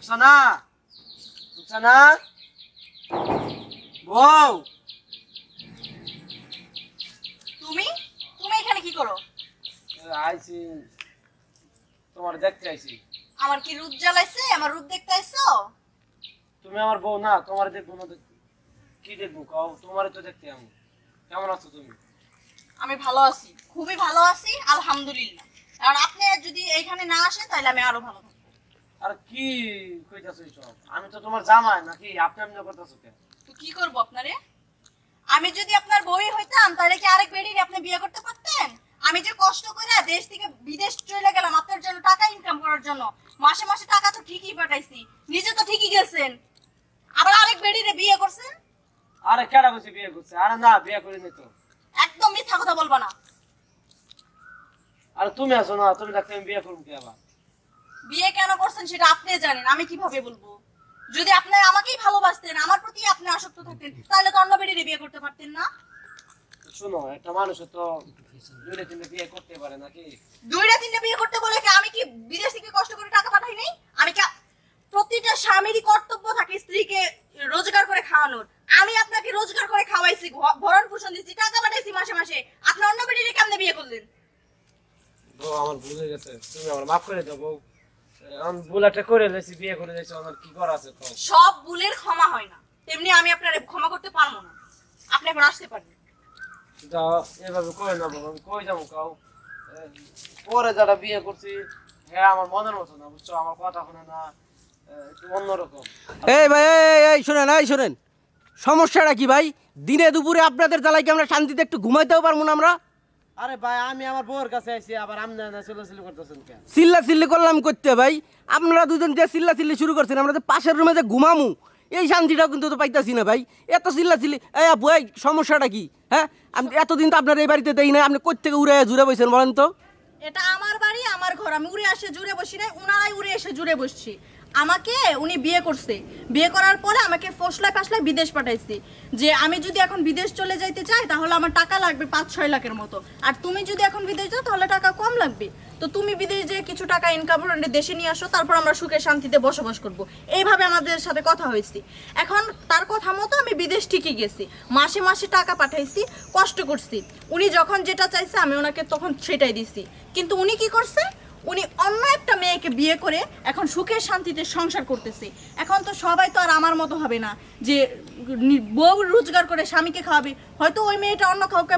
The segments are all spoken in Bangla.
রুকসানা? রুকসানা? বউ! তুমি? তুমি এখানে কি করো? আইছি। তোমার দেখতে আইছি। আমার কি রূপ জ্বালাইছে? আমার রূপ দেখতে আইছো? তুমি আমার বউ না তোমার দেখব না কি দেখব কাও? তোমার তো দেখতে আমি। কেমন আছো তুমি? আমি ভালো আছি। খুবই ভালো আছি আলহামদুলিল্লাহ। কারণ আপনি যদি এখানে না আসেন তাহলে আমি আরও ভালো আর কি কইতাছো এইসব? আমি তো তোমার জামাই নাকি আপনি আপনি করতেছো কেন? তো কি করব আপনারে? আমি যদি আপনার বই হইতাম তাহলে কি আরেক বেডির আপনি বিয়ে করতে পারতেন? আমি যে কষ্ট করে দেশ থেকে বিদেশ চলে গেলাম আপনার জন্য টাকা ইনকাম করার জন্য মাসে মাসে টাকা তো ঠিকই পাঠাইছি নিজে তো ঠিকই গেছেন। আবার আরেক বেডিরে বিয়ে করছেন? আরে কেডা কইছে বিয়ে করছে? আরে না বিয়ে করিনি তো। একদম মিথ্যা কথা বলবা না। আর তুমি আছো না তুমি দেখতে আমি বিয়ে করুন কি আবার? বিয়ে কেন করছেন সেটা আপনি জানেন আমি কীভাবে বলব? যদি আপনি আমাকেই ভালোবাসতেন আমার প্রতি আপনি আসক্ত থাকতেন তাহলে তো অন্য বেডিরে বিয়ে করতে পারতেন না? শোনো একটা মানুষের তো দুইটা তিনটে বিয়ে করতে পারে নাকি? দুইটা তিনটা বিয়ে করতে বলে কি আমি কি বিদেশ থেকে কষ্ট করে টাকা পাঠাই নাই? আমি কি প্রতিটা স্বামীরই কর্তব্য থাকে স্ত্রীকে রোজগার করে খাওয়ানোর। আমি আপনাকে রোজগার করে খাওয়াইছি ভরণ পোষণ দিচ্ছি টাকা পাঠাইছি মাসে মাসে। আপনি অন্য বেডিরে কেমনে বিয়ে করলেন? বউ আমার ভুল হয়ে গেছে। তুমি আমার মাফ করে দাও বউ। আমি ভুল একটা করে লেছি বিয়ে করে লেছি আমার কি করা আছে তো? সব ভুলের ক্ষমা হয় না। তেমনি আমি আপনার ক্ষমা করতে পারব না। আপনি এখন আসতে পারেন যাও এভাবে করে না বউ আমি কই যাব কাউ? পরে যারা বিয়ে করছি হ্যাঁ আমার মনের মতো না বুঝছ? আমার কথা শুনে না একটু অন্যরকম। এই ভাই এই এই শোনেন এই শোনেন। সমস্যাটা কি ভাই? দিনে দুপুরে আপনাদের জ্বালাই কি আমরা শান্তিতে একটু ঘুমাইতেও পারব না আমরা? আরে ভাই আমি আমার বউর কাছে আইছি আবার আপনি চিল্লাচিল্লি করতেছেন কেন? করলাম করতে ভাই। আপনারা দুজন যে চিল্লা চিল্লি শুরু করছেন আমরা যে পাশের রুমে যে ঘুমামু এই শান্তিটাও কিন্তু তো পাইতাছি না ভাই। এত চিল্লা চিল্লি এই আপু এই সমস্যাটা কি? হ্যাঁ? আমি এতদিন তো আপনার এই বাড়িতে দেই না আপনি কোথেকে উড়ে জুড়ে বসেন বলেন তো? এটা আমার বাড়ি আমার ঘর। আমি উড়ে আসে জুড়ে বসি নাই উনারাই উড়ে এসে জুড়ে বসছি। আমাকে উনি বিয়ে করছে। বিয়ে করার পরে আমাকে ফসলায় ফাসলায় বিদেশ পাঠাইছে। যে আমি যদি এখন বিদেশ চলে যাইতে চাই, তাহলে আমার টাকা লাগবে পাঁচ, ছয় লাখের মতো। আর তুমি যদি এখন বিদেশ যাও, তাহলে টাকা কম লাগবে। তো তুমি বিদেশ যে কিছু টাকা ইনকাম দেশে নিয়ে আসো, তারপর আমরা সুখে শান্তিতে বসবাস করব। এইভাবে আমাদের সাথে কথা হয়েছি। এখন তার কথা মতো আমি বিদেশ ঠিকই গেছি। মাসে মাসে টাকা পাঠাইছি, কষ্ট করছি। উনি যখন যেটা চাইছে, আমি ওনাকে তখন সেটাই দিছি। কিন্তু উনি কি করছে? উনি অন্য একটা মেয়েকে বিয়ে করে এখন সুখে শান্তিতে সংসার করতেছে। এখন তো সবাই তো আর আমার মতো হবে না যে বউ রোজগার করে স্বামীকে খাওয়াবে। হয়তো ওই মেয়েটা অন্য কাউকে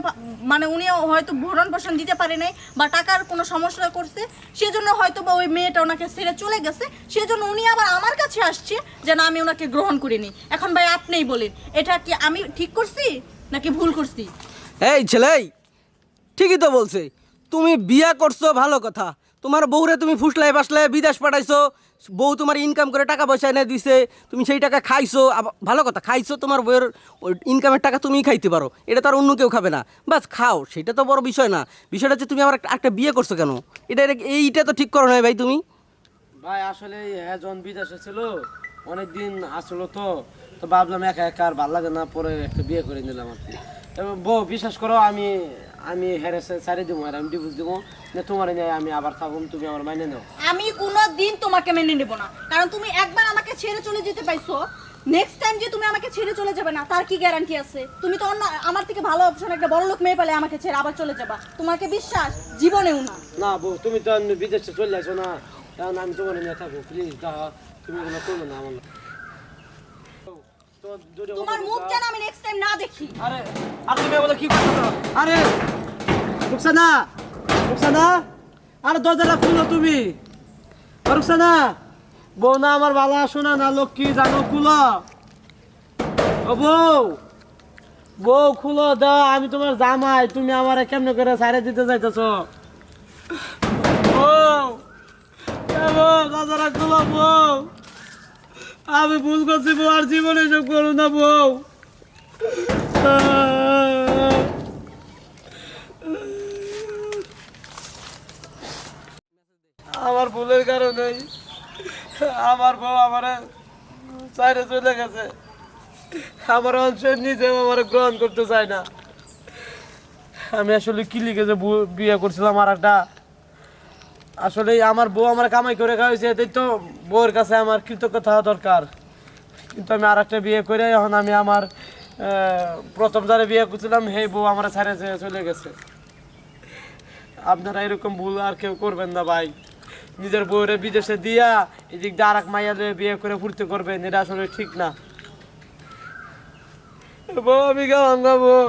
মানে উনিও হয়তো ভরণ পোষণ দিতে পারে নাই বা টাকার কোনো সমস্যা করছে। সেজন্য হয়তো বা ওই মেয়েটা ওনাকে ছেড়ে চলে গেছে। সেজন্য উনি আবার আমার কাছে আসছে যে না, আমি ওনাকে গ্রহণ করিনি। এখন ভাই আপনিই বলেন, এটা কি আমি ঠিক করছি নাকি ভুল করছি? এই ছেলেই, ঠিকই তো বলছে। তুমি বিয়া করছ, ভালো কথা। তোমার বউরে তুমি ফুসলাই ফাসলাই বিদেশ পাঠাইছো, বউ তোমার ইনকাম করে টাকা পয়সা এনে দিছে, তুমি সেই টাকা খাইছো ভালো কথা, খাইছো, তোমার বউয়ের ইনকামের টাকা তুমিই খাইতে পারো, এটা তো আর অন্য কেউ খাবে না। বাস খাও, সেটা তো বড় বিষয় না, বিষয়টা হচ্ছে তুমি আবার একটা- বিয়ে করছ কেন? এটা এইটা তো ঠিক করো না ভাই তুমি? ভাই, আসলে হ্যাঁ যখন বিদেশে ছিল, অনেকদিন আসলো তো তো ভাবলাম একা একা আর ভালো লাগে না, পরে একটা বিয়ে করে নিলাম আর কি। বউ, বিশ্বাস করো, আমি আমি হেরে সারি দিব আর আমি ডিভোর্স দিব। না তোমার নিয়ে আমি আবার থাকুন তুমি আমার মাইনে নাও। আমি কোনো দিন তোমাকে মেনে নেব না। কারণ তুমি একবার আমাকে ছেড়ে চলে যেতে পাইছো। নেক্সট টাইম যে তুমি আমাকে ছেড়ে চলে যাবে না তার কি গ্যারান্টি আছে? তুমি তো অন্য আমার থেকে ভালো অপশন একটা বড় লোক মেয়ে পেলে আমাকে ছেড়ে আবার চলে যাবা। তোমাকে বিশ্বাস জীবনেও না। না বউ তুমি তো বিদেশে চলে আসো না। কারণ আমি তোমার নিয়ে থাকব প্লিজ দাও। তুমি এগুলো করো না আমার। তোমার মুখ যেন আমি নেক্সট টাইম না দেখি। আরে আর তুমি বলে কি করছ? আরে রুকসানা রুকসানা আরে দরজাটা খুলো তুমি। রুকসানা বউ না আমার বালা শোনা না লক্ষ্মী জানো খুলো। ও বউ বউ খুলো দাও আমি তোমার জামাই তুমি আমার কেমনে করে সাইরে দিতে এ বউ দরজাটা খুলো বউ। আমি ভুল করছি বউ, আর জীবনে এসব করো না বউ। আমার ভুলের কারণে আমার বউ আমার চাইরে চলে গেছে। আমার অংশ নিজে আমার গ্রহণ করতে চায় না। আমি আসলে কি লিখে যে বিয়ে করছিলাম আর একটা আসলে আমার বউ আমার কামাই করে খাওয়াইছে এটাই তো বউয়ের কাছে আমার কৃতজ্ঞতা হওয়া দরকার। কিন্তু আমি আর একটা বিয়ে করে এখন আমি আমার প্রথম যারা বিয়ে করছিলাম, সেই বউ আমার ছাড়ে চলে গেছে। আপনারা এরকম ভুল আর কেউ করবেন না ভাই। নিজের বউরে বিদেশে দিয়া এদিক দিয়ে আর এক মাইয়াদের বিয়ে করে ফুর্তি করবেন, এটা আসলে ঠিক না। বউ, আমি গাও বউ